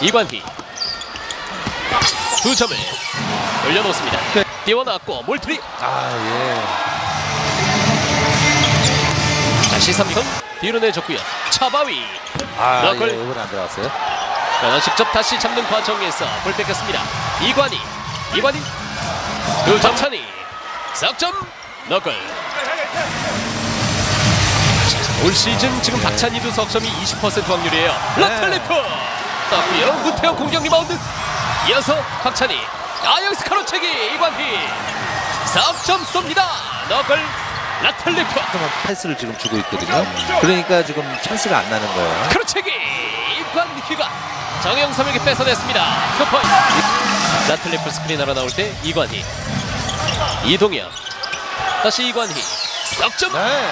이관희 두 점을 올려놓습니다. 띄워놨고 몰트리 아 예. 다시 삼성 뒤로 내줬고요. 차바위 아 예, 너클. 이건 안 들어갔어요. 그러나 직접 다시 잡는 과정에서 볼 뺏겼습니다. 이관희 이관희 두 점 차니 석점 너클 올 시즌 지금 박찬희도 석점이 20% 확률이에요. 라탈리프 떴고요. 무태형 공격 리바운드 이어서 박찬희 아 여기서 가로채기 이관희 석점 쏩니다. 너클 라탈리프 그만 패스를 지금 주고 있거든요. 그러니까 지금 찬스가 안 나는 거예요. 크로체기 이관희가 정영삼에게 뺏어냈습니다. 큐포인트 라틀리프 스크린하러 나올 때 이관희 이동현 다시 이관희 석점 네.